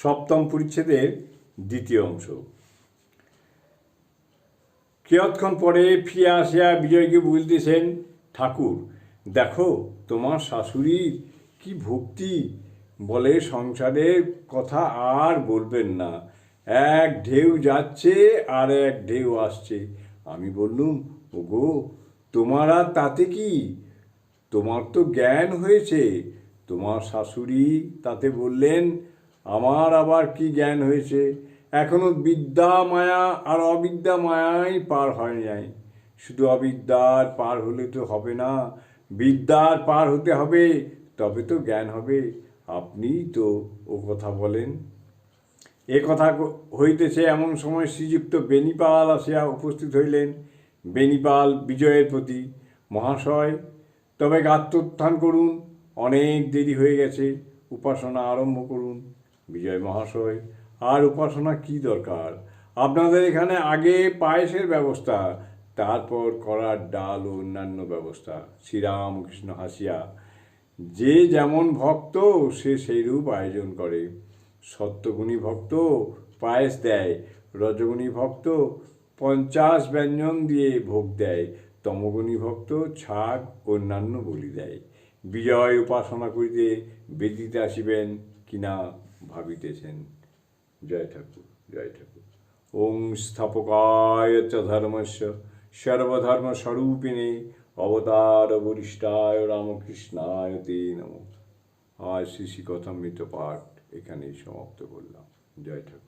সপ্তম পরিচ্ছেদের দ্বিতীয় অংশ। কিয়ৎক্ষণ পরে ফিরে আসিয়া বিজয়কে বলতেছেন ঠাকুর, দেখো তোমার শাশুড়ির কি ভক্তি। বলে সংসারের কথা আর বলবেন না। এক ঢেউ যাচ্ছে আর এক ঢেউ আসছে। আমি বললুম, ওগো, তোমার আর তাতে কি? তোমার তো জ্ঞান হয়েছে। তোমার শাশুড়ি তাতে বললেন আমার আবার কি জ্ঞান হয়েছে? এখনও বিদ্যা মায়া আর অবিদ্যা মায়াই পার হয় নাই শুধু অবিদ্যার পার হলে তো হবে না। বিদ্যার পার হতে হবে, তবে তো জ্ঞান হবে। আপনিই তো ও কথা বলেন। এ কথা হইতেছে এমন সময় শ্রীযুক্ত বেনিপাল আসিয়া উপস্থিত হইলেন। বেনিপাল বিজয়ের প্রতি। মহাশয়, তবে গাত্রোত্থান করুন। অনেক দেরি হয়ে গেছে। উপাসনা আরম্ভ করুন। বিজয় মহাশয়, আর উপাসনা কি দরকার? আপনাদের এখানে আগে পায়েসের ব্যবস্থা, তারপর করার ডাল ও অন্যান্য ব্যবস্থা। শ্রীরামকৃষ্ণ হাসিয়া, যে যেমন ভক্ত, সে সেইরূপ আয়োজন করে। সত্যগুণী ভক্ত পায়েস দেয়, রজগুণী ভক্ত পঞ্চাশ ব্যঞ্জন দিয়ে ভোগ দেয়, তমগুণী ভক্ত ছাগ অন্যান্য বলি দেয়। বিজয় উপাসনা করিতে বেদিতে আসিবেন। কিনা ভাবিতেছেন। জয় ঠাকুর জয় ঠাকুর। ওং স্থাপকায় চ ধর্মস্য, সর্বধর্মস্বরূপিণে অবতার বরিষ্ঠায় রামকৃষ্ণায় তে নম। আজ শ্রী শ্রী কথামৃত পাঠ এখানেই সমাপ্ত করলাম। জয় ঠাকুর।